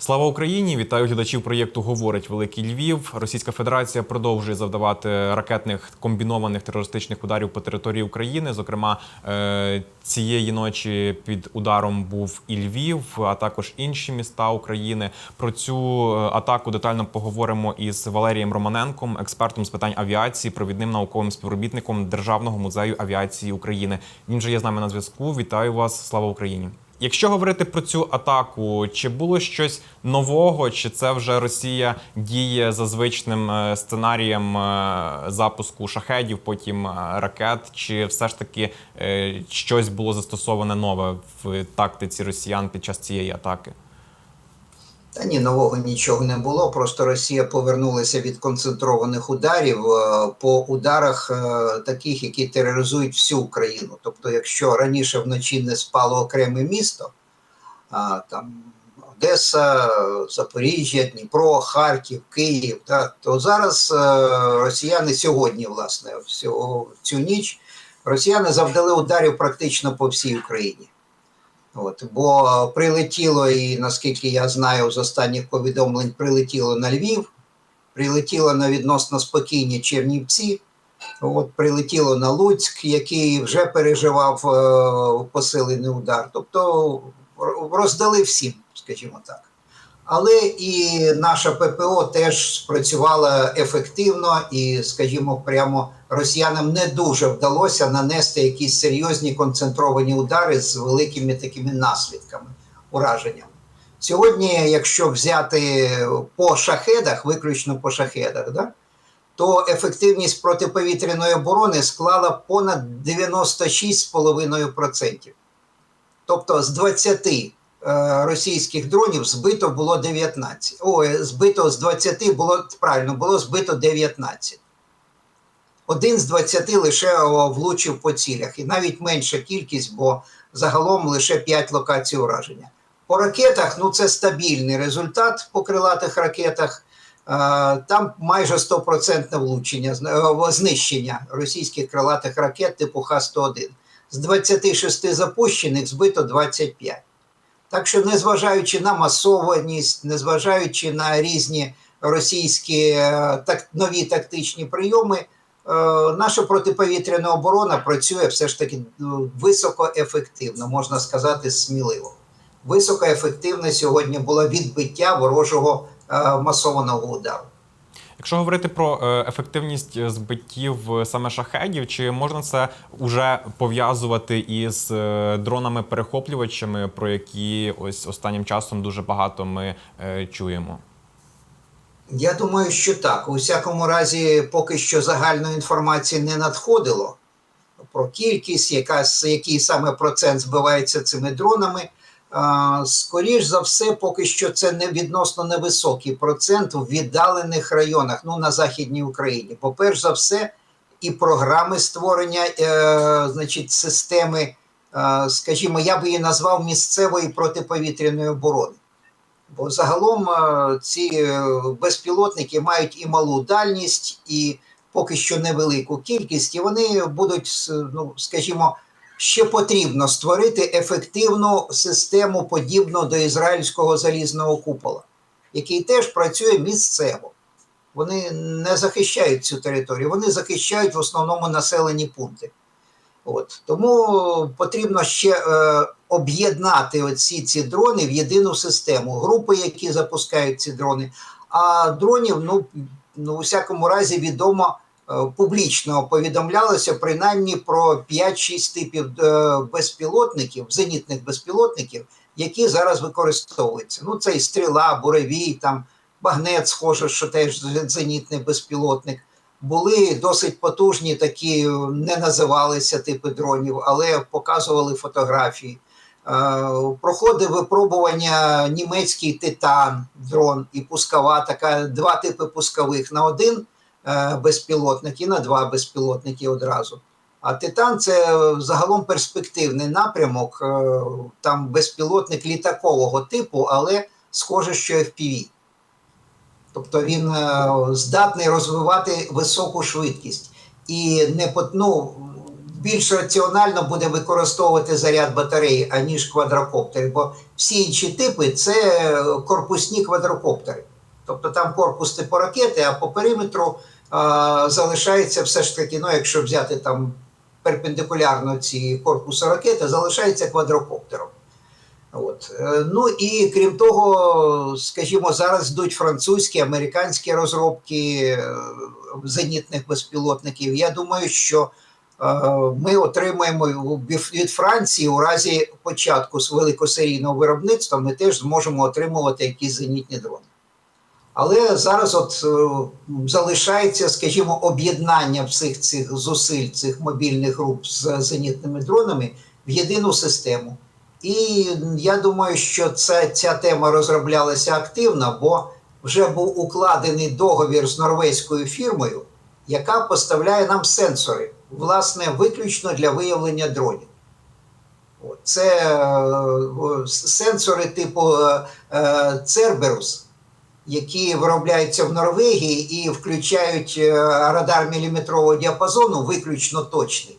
Слава Україні! Вітаю глядачів проєкту Говорить Великий Львів. Російська Федерація продовжує завдавати ракетних комбінованих терористичних ударів по території України. Зокрема, е, цієї ночі під ударом був і Львів, а також інші міста України. Про цю е, атаку детально поговоримо із Валерієм Романенком, експертом з питань авіації, провідним науковим співробітником Державного музею авіації України. Він же є з нами на зв'язку. Вітаю вас! Слава Україні! Якщо говорити про цю атаку, чи було щось нового, чи це вже Росія діє за звичним е, сценарієм е, запуску шахедів, потім е, ракет, чи все ж таки щось було застосоване нове в тактиці росіян під час цієї атаки? Та ні, нового нічого не було. Просто Росія повернулася від концентрованих ударів е, по ударах е, таких, які тероризують всю Україну. Тобто, якщо раніше вночі не спало окреме місто, а, там Одеса, Запоріжжя, Дніпро, Харків, Київ, так, то зараз е, росіяни сьогодні, власне, всього цю ніч росіяни завдали ударів практично по всій Україні. От, бо прилетіло, і наскільки я знаю з останніх повідомлень, прилетіло на Львів, прилетіло на відносно спокійні Чернівці, от, прилетіло на Луцьк, який вже переживав е, посилений удар. Тобто роздали всім, скажімо так. Але і наша ППО теж спрацювала ефективно, і, скажімо, прямо росіянам не дуже вдалося нанести якісь серйозні концентровані удари з великими такими наслідками, ураженнями. Сьогодні, якщо взяти по шахедах, виключно по шахедах, да, то ефективність протиповітряної оборони склала понад 96,5%. Тобто з 20 е, російських дронів збито було 19. Ой, збито з 20 було правильно, було збито 19. Один з 20 лише влучив по цілях, і навіть менша кількість, бо загалом лише 5 локацій ураження. По ракетах ну це стабільний результат по крилатих ракетах. Е, Там майже 100% влучення, е, знищення російських крилатих ракет типу Х-101. З 26 запущених збито 25. Так що, незважаючи на масованість, незважаючи на різні російські е, так, нові тактичні прийоми, е, наша протиповітряна оборона працює все ж таки ну, високоефективно, можна сказати, сміливо. Високоефективне сьогодні було відбиття ворожого е, масованого удару. Якщо говорити про е, ефективність збиттів е, саме шахедів, чи можна це вже пов'язувати із е, дронами-перехоплювачами, про які ось останнім часом дуже багато ми е, чуємо? Я думаю, що так. У всякому разі, поки що загальної інформації не надходило про кількість, якась, який саме процент збивається цими дронами. Скоріш за все, поки що це не відносно невисокий процент в віддалених районах, ну на Західній Україні. Бо перш за все, і програми створення е, значить, системи, е, скажімо, я би її назвав місцевої протиповітряної оборони. Бо загалом е, ці е, безпілотники мають і малу дальність, і поки що невелику кількість, і вони будуть, ну скажімо, ще потрібно створити ефективну систему, подібну до ізраїльського залізного купола, який теж працює місцево. Вони не захищають цю територію, вони захищають в основному населені пункти. От. Тому потрібно ще е, об'єднати оці ці дрони в єдину систему, групи, які запускають ці дрони. А дронів, ну, ну у всякому разі, відомо публічно повідомлялося принаймні про 5-6 типів е, безпілотників, зенітних безпілотників, які зараз використовуються. Ну, це і стріла, буревій, там багнет, схоже, що теж зенітний безпілотник були досить потужні, такі е, не називалися типи дронів, але показували фотографії. Е, Проходив випробування німецький титан, дрон і пускова, така два типи пускових на один е, безпілотник і на два безпілотники одразу. А титан це загалом перспективний напрямок, е, там безпілотник літакового типу, але схоже, що FPV. Тобто він е, здатний розвивати високу швидкість. І не ну, більш раціонально буде використовувати заряд батареї, аніж квадрокоптери, бо всі інші типи це корпусні квадрокоптери. Тобто там корпус типу ракети, а по периметру залишається все ж таки, ну якщо взяти там перпендикулярно ці корпуси ракети, залишається квадрокоптером. От. Е, Ну і крім того, скажімо, зараз йдуть французькі, американські розробки е, зенітних безпілотників. Я думаю, що е, ми отримаємо від Франції у разі початку з великосерійного виробництва, ми теж зможемо отримувати якісь зенітні дрони. Але зараз от е, залишається, скажімо, об'єднання всіх цих зусиль, цих мобільних груп з зенітними дронами в єдину систему. І я думаю, що це, ця тема розроблялася активно, бо вже був укладений договір з норвезькою фірмою, яка поставляє нам сенсори, власне, виключно для виявлення дронів. Це е, сенсори типу е, Cerberus, які виробляються в Норвегії і включають е, радар міліметрового діапазону, виключно точний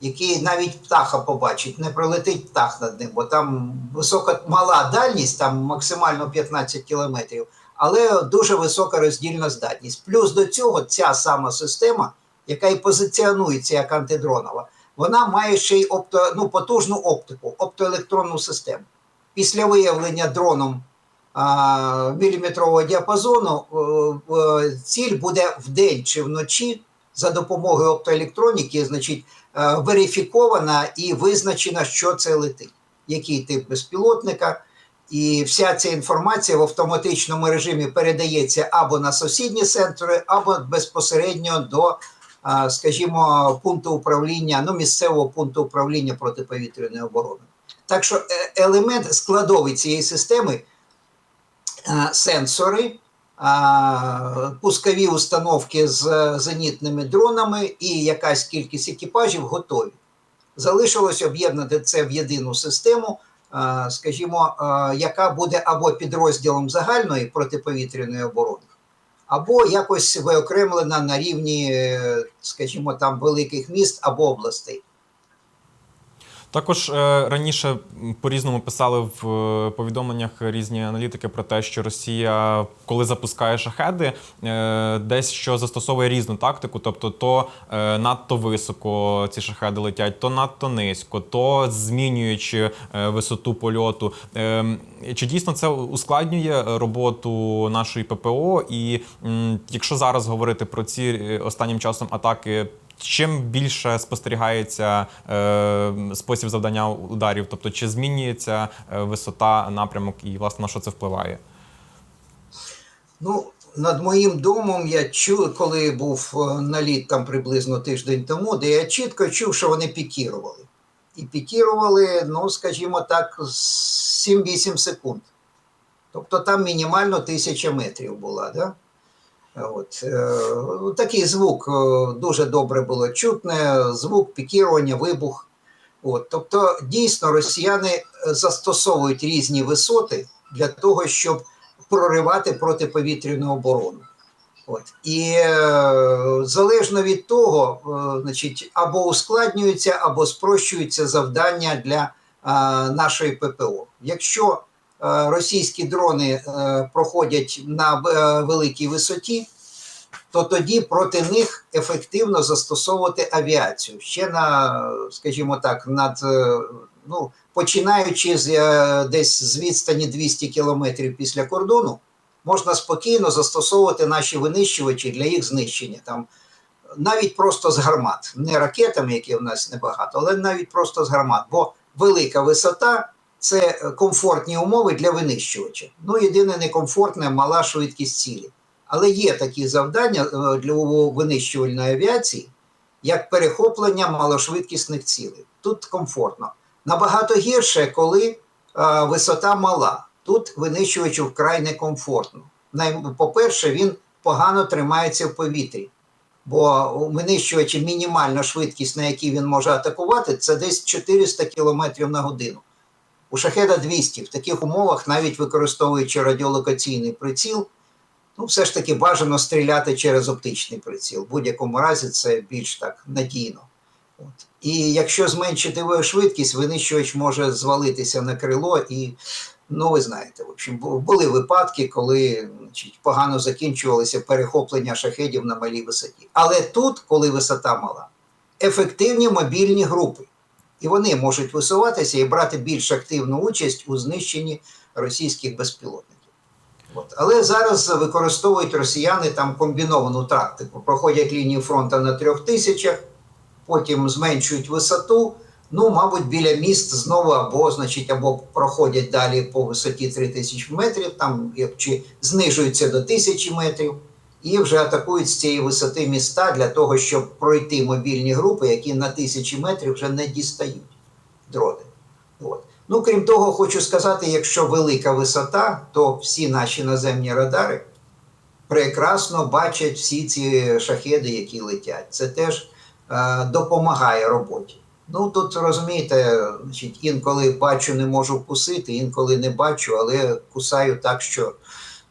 який навіть птаха побачить, не пролетить птах над ним, бо там висока мала дальність, там максимально 15 кілометрів, але дуже висока роздільна здатність. Плюс до цього ця сама система, яка і позиціонується як антидронова, вона має ще й опто, ну, потужну оптику, оптоелектронну систему. Після виявлення дроном міліметрового діапазону е, е, ціль буде вдень чи вночі за допомогою оптоелектроніки, значить, е, верифікована і визначена, що це летить, який тип безпілотника. І вся ця інформація в автоматичному режимі передається або на сусідні сенсори, або безпосередньо до, скажімо, пункту управління, ну, місцевого пункту управління протиповітряної оборони. Так що елемент складовий цієї системи сенсори, пускові установки з зенітними дронами і якась кількість екіпажів готові. Залишилось об'єднати це в єдину систему, скажімо, яка буде або підрозділом загальної протиповітряної оборони, або якось виокремлена на рівні, скажімо, там великих міст або областей. Також е, раніше по-різному писали в е, повідомленнях різні аналітики про те, що Росія, коли запускає шахеди, е, десь що застосовує різну тактику, тобто то надто високо ці шахеди летять, то надто низько, то змінюючи висоту польоту. Чи дійсно це ускладнює роботу нашої ППО? І якщо зараз говорити про ці останнім часом атаки. Чим більше спостерігається е, спосіб завдання ударів, тобто чи змінюється е, висота, напрямок і власне на що це впливає? Ну, над моїм домом я чув, коли був е, наліт там приблизно тиждень тому, де я чітко чув, що вони пікірували. І пікірували, ну, скажімо так, 7-8 секунд. Тобто там мінімально тисяча метрів була. Да? От, е, такий звук е, дуже добре було чутне, звук пікірування, вибух. От, тобто, дійсно, росіяни застосовують різні висоти для того, щоб проривати протиповітряну оборону. От. І е, залежно від того, е, значить, або ускладнюються, або спрощуються завдання для е, нашої ППО. Якщо е, російські дрони е, проходять на е, великій висоті, то тоді проти них ефективно застосовувати авіацію. Ще на, скажімо так, над е, ну, починаючи з е, десь з відстані 200 кілометрів після кордону, можна спокійно застосовувати наші винищувачі для їх знищення. Там навіть просто з гармат, не ракетами, які в нас небагато, але навіть просто з гармат. Бо велика висота це комфортні умови для винищувача. Ну, єдине некомфортне мала швидкість цілі. Але є такі завдання е, для винищувальної авіації, як перехоплення малошвидкісних цілей. Тут комфортно. Набагато гірше, коли е, висота мала. Тут винищувачу вкрай некомфортно. По-перше, він погано тримається в повітрі, бо винищувачі мінімальна швидкість, на якій він може атакувати, це десь 400 км на годину. У шахеда 200. В таких умовах, навіть використовуючи радіолокаційний приціл, ну, все ж таки бажано стріляти через оптичний приціл. В будь-якому разі це більш так надійно. От. І якщо зменшити ви- швидкість, винищувач може звалитися на крило і. Ну, ви знаєте, в общем, були випадки, коли значить, погано закінчувалися перехоплення шахедів на малій висоті. Але тут, коли висота мала, ефективні мобільні групи. І вони можуть висуватися і брати більш активну участь у знищенні російських безпілотників. От. Але зараз використовують росіяни там комбіновану тактику. Проходять лінію фронту на трьох тисячах, потім зменшують висоту. Ну, мабуть, біля міст знову або, значить, або проходять далі по висоті 3000 метрів, там як чи знижуються до 1000 метрів, і вже атакують з цієї висоти міста для того, щоб пройти мобільні групи, які на тисячі метрів вже не дістають дрони. От. Ну, крім того, хочу сказати, якщо велика висота, то всі наші наземні радари прекрасно бачать всі ці шахеди, які летять. Це теж е, допомагає роботі. Ну тут розумієте, значить, інколи бачу, не можу вкусити, інколи не бачу, але кусаю так, що,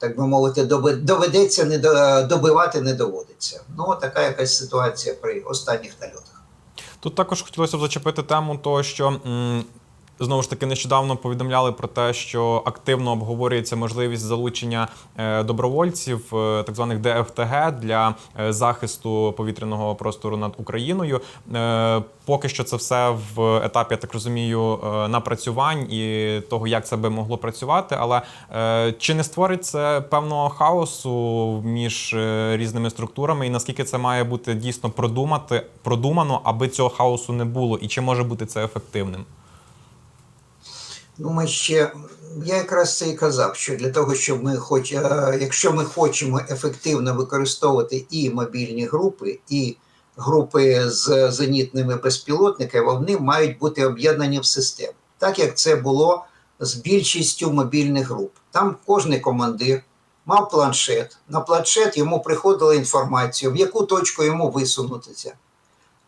так би мовити, доведеться не до- добивати не доводиться. Ну, така якась ситуація при останніх нальотах. Тут також хотілося б зачепити тему того, що знову ж таки нещодавно повідомляли про те, що активно обговорюється можливість залучення е, добровольців, е, так званих ДФТГ для е, захисту повітряного простору над Україною. Поки що це все в етапі, я так розумію, напрацювань і того, як це би могло працювати. Але чи не створить це певного хаосу між різними структурами, і наскільки це має бути дійсно продумати, продумано, аби цього хаосу не було, і чи може бути це ефективним? Ну, ми ще я якраз це і казав, що для того, щоб ми хоч, е, якщо ми хочемо ефективно використовувати і мобільні групи, і групи з зенітними безпілотниками, вони мають бути об'єднані в систему, так як це було з більшістю мобільних груп. Там кожний командир мав планшет. На планшет йому приходила інформація, в яку точку йому висунутися.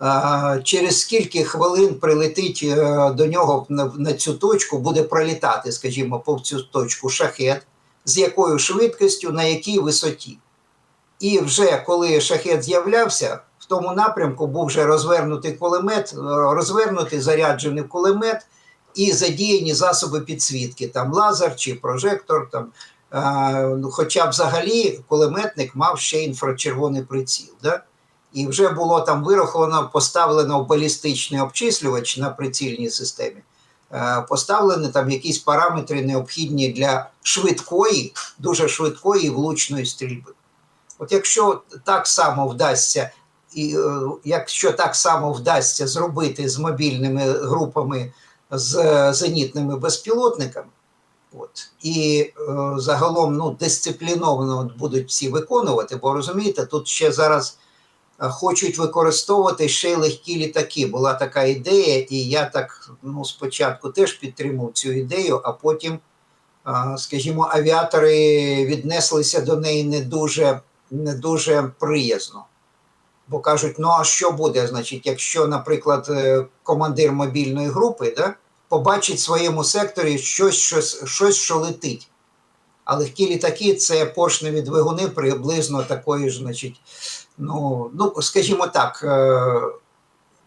А, через скільки хвилин прилетить е, до нього на, цю точку, буде пролітати, скажімо, по цю точку шахет, з якою швидкістю, на якій висоті. І вже коли шахет з'являвся, в тому напрямку був вже розвернутий кулемет, е, розвернутий заряджений кулемет і задіяні засоби підсвітки, там лазер чи прожектор. Там, е, ну, хоча б взагалі кулеметник мав ще інфрачервоний приціл. Да? І вже було там вираховано, поставлено балістичний обчислювач на прицільній системі. Е, Поставлені там якісь параметри необхідні для швидкої, дуже швидкої влучної стрільби. От якщо так само вдасться, і е, якщо так само вдасться зробити з мобільними групами з е, зенітними безпілотниками, от, і загалом ну, дисципліновано будуть всі виконувати, бо розумієте, тут ще зараз хочуть використовувати ще й легкі літаки. Була така ідея, і я так ну, спочатку теж підтримав цю ідею, а потім, скажімо, авіатори віднеслися до неї не дуже, не дуже приязно. Бо кажуть, ну а що буде, значить, якщо, наприклад, е, командир мобільної групи да, побачить в своєму секторі щось, щось, щось, що летить. А легкі літаки це поршневі двигуни приблизно такої ж, значить, ну, ну скажімо так, е,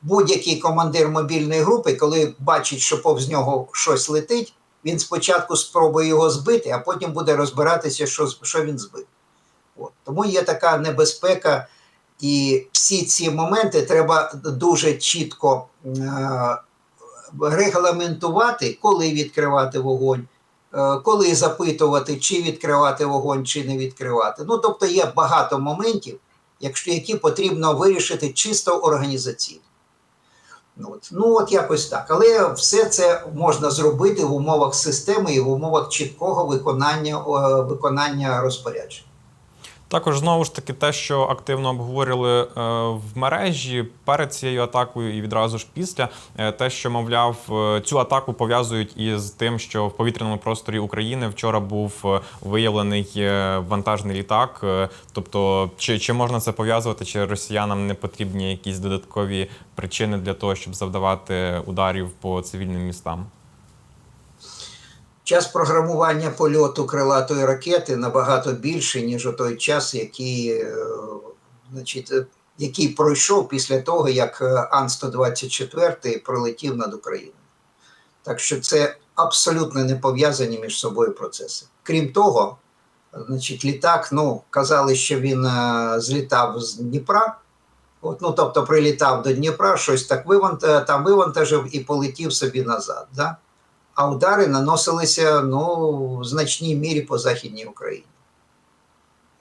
будь-який командир мобільної групи, коли бачить, що повз нього щось летить, він спочатку спробує його збити, а потім буде розбиратися, що, що він збив. От. Тому є така небезпека, і всі ці моменти треба дуже чітко е, регламентувати, коли відкривати вогонь. Е, Коли запитувати, чи відкривати вогонь, чи не відкривати. Ну, тобто є багато моментів, якщо які потрібно вирішити чисто організаційно. Ну от. ну от якось так. Але все це можна зробити в умовах системи і в умовах чіткого виконання, виконання розпоряджень. Також знову ж таки те, що активно обговорювали е, в мережі перед цією атакою і відразу ж після, е, те, що мовляв, е, цю атаку пов'язують із тим, що в повітряному просторі України вчора був виявлений вантажний літак. Тобто, чи, чи можна це пов'язувати, чи росіянам не потрібні якісь додаткові причини для того, щоб завдавати ударів по цивільним містам? Час програмування польоту крилатої ракети набагато більший, ніж у той час, який е, значить, е, який пройшов після того, як е, Ан-124 пролетів над Україною. Так що це абсолютно не пов'язані між собою процеси. Крім того, значить, літак, ну, казали, що він злітав з Дніпра. От, ну, тобто прилітав до Дніпра, щось так вивант, там вивантажив і полетів собі назад. Да? А удари наносилися ну, в значній мірі по Західній Україні.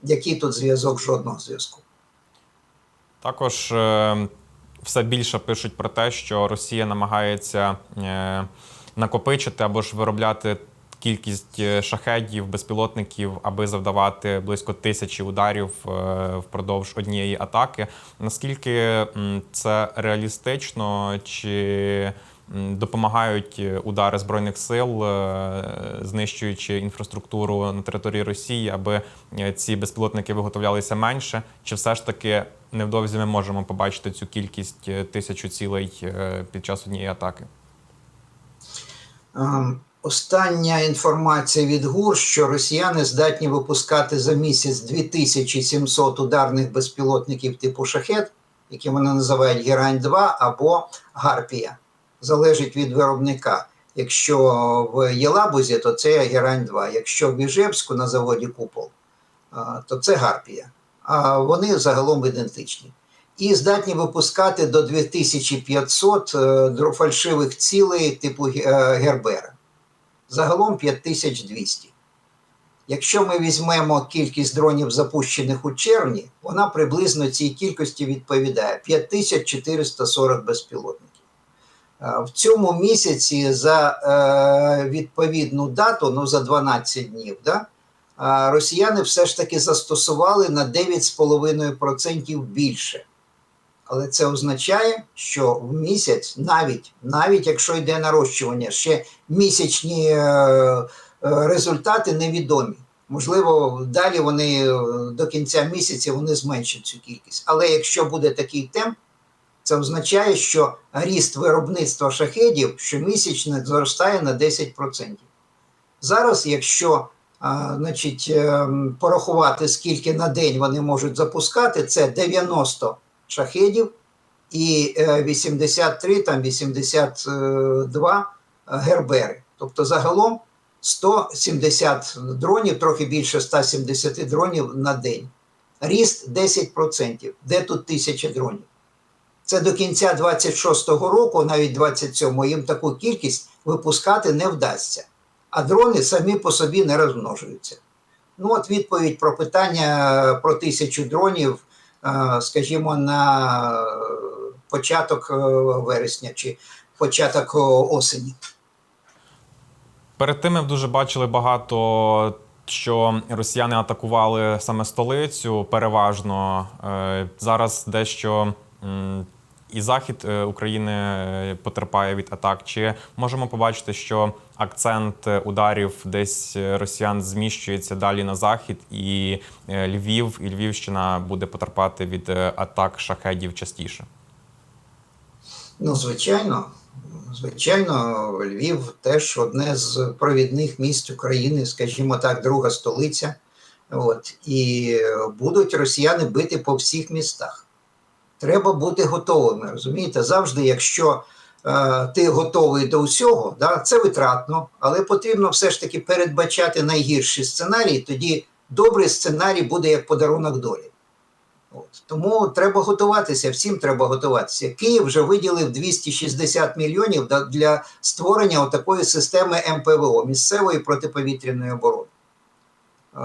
Який тут зв'язок? Жодного зв'язку. Також е, все більше пишуть про те, що Росія намагається е, накопичити або ж виробляти кількість е, шахедів, безпілотників, аби завдавати близько тисячі ударів е, впродовж однієї атаки. Наскільки це реалістично? Чи допомагають удари збройних сил, е, знищуючи інфраструктуру на території Росії, аби е, ці безпілотники виготовлялися менше? Чи все ж таки невдовзі ми можемо побачити цю кількість е, тисячу цілей е, під час однієї атаки? Ем, Остання інформація від ГУР, що росіяни здатні випускати за місяць 2700 ударних безпілотників типу шахет, які вони називають Герань 2 або Гарпія. Залежить від виробника. Якщо в Єлабузі, то це Герань 2. Якщо в Іжевську на заводі Купол, то це Гарпія. А вони загалом ідентичні. І здатні випускати до 2500 е, фальшивих цілей типу е, Гербера. Загалом 5200. Якщо ми візьмемо кількість дронів, запущених у червні, вона приблизно цій кількості відповідає 5440 безпілотників. Е, В цьому місяці за е, відповідну дату, ну за 12 днів, да, е, росіяни все ж таки застосували на 9,5% більше. Але це означає, що в місяць, навіть навіть якщо йде нарощування, ще місячні результати невідомі. Можливо, далі вони до кінця місяця вони зменшать цю кількість. Але якщо буде такий темп, це означає, що ріст виробництва шахедів щомісячно зростає на 10%. Зараз, якщо значить, ем, порахувати, скільки на день вони можуть запускати, це 90 шахедів і е, 83, там 82 гербери. Тобто загалом 170 дронів, трохи більше 170 дронів на день. Ріст 10%. Де тут тисяча дронів? Це до кінця 26-го року, навіть 27-го, їм таку кількість випускати не вдасться. А дрони самі по собі не розмножуються. Ну, от відповідь про питання про тисячу дронів, е, скажімо, на початок е, вересня чи початок е, осені. Перед тим ми дуже бачили багато, що росіяни атакували саме столицю переважно. Е, Зараз дещо і захід е, України е, потерпає від атак. Чи можемо побачити, що акцент е, ударів десь е, росіян зміщується далі на захід, і е, Львів і Львівщина буде потерпати від е, атак шахедів частіше? Ну, звичайно, звичайно, Львів теж одне з провідних місць України, скажімо так, друга столиця. От, і будуть росіяни бити по всіх містах. Треба бути готовими. Розумієте, завжди, якщо е, ти готовий до всього, да, це витратно, але потрібно все ж таки передбачати найгірші сценарії, тоді добрий сценарій буде як подарунок долі. От. Тому треба готуватися, всім треба готуватися. Київ вже виділив 260 мільйонів для створення такої системи МПВО місцевої протиповітряної оборони. Е,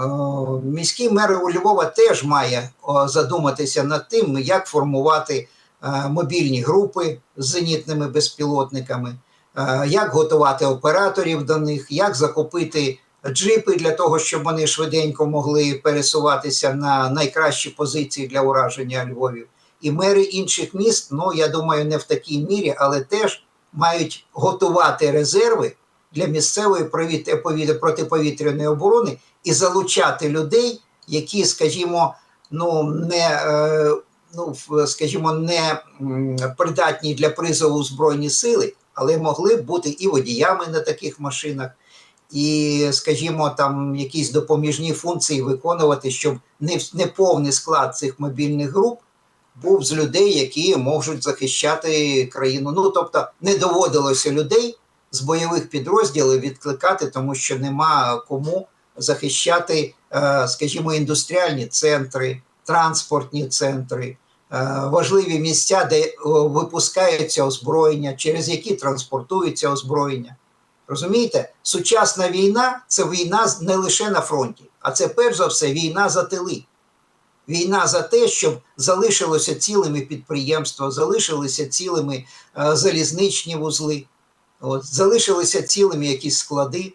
Міський мер у Львова теж має задуматися над тим, як формувати е, мобільні групи з зенітними безпілотниками, е, як готувати операторів до них, як закупити джипи для того, щоб вони швиденько могли пересуватися на найкращі позиції для ураження Львовів. І мери інших міст, ну я думаю, не в такій мірі, але теж мають готувати резерви для місцевої протиповітряної оборони і залучати людей, які, скажімо, ну не е, ну, скажімо, не придатні для призову у збройні сили, але могли б бути і водіями на таких машинах, і, скажімо, там якісь допоміжні функції виконувати, щоб не, в- не повний склад цих мобільних груп був з людей, які можуть захищати країну. Ну тобто не доводилося людей з бойових підрозділів відкликати, тому що нема кому захищати, е, скажімо, індустріальні центри, транспортні центри, е, важливі місця, де о, випускається озброєння, через які транспортується озброєння. Розумієте, сучасна війна це війна не лише на фронті, а це перш за все війна за тили. Війна за те, щоб залишилося цілими підприємства, залишилися цілими е, залізничні вузли, от, залишилися цілими якісь склади.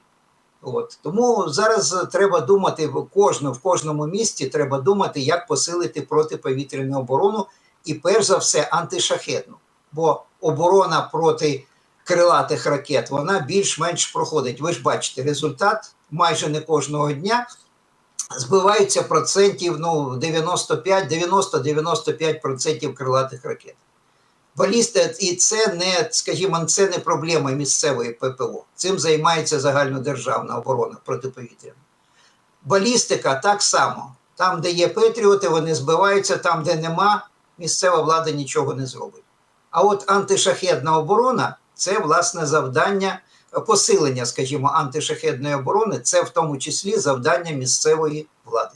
От. Тому зараз треба думати в кожну, в кожному місті треба думати, як посилити протиповітряну оборону і перш за все антишахетну. Бо оборона проти крилатих ракет вона більш-менш проходить. Ви ж бачите, результат майже не кожного дня збиваються процентів ну, 95, 90-95% крилатих ракет. Балісти, і це не, скажімо, це не проблема місцевої ППО. Цим займається загальнодержавна оборона протиповітряна. Балістика так само. Там, де є Петріоти, вони збиваються, там, де нема, місцева влада нічого не зробить. А от антишахедна оборона це власне завдання посилення, скажімо, антишахедної оборони, це в тому числі завдання місцевої влади.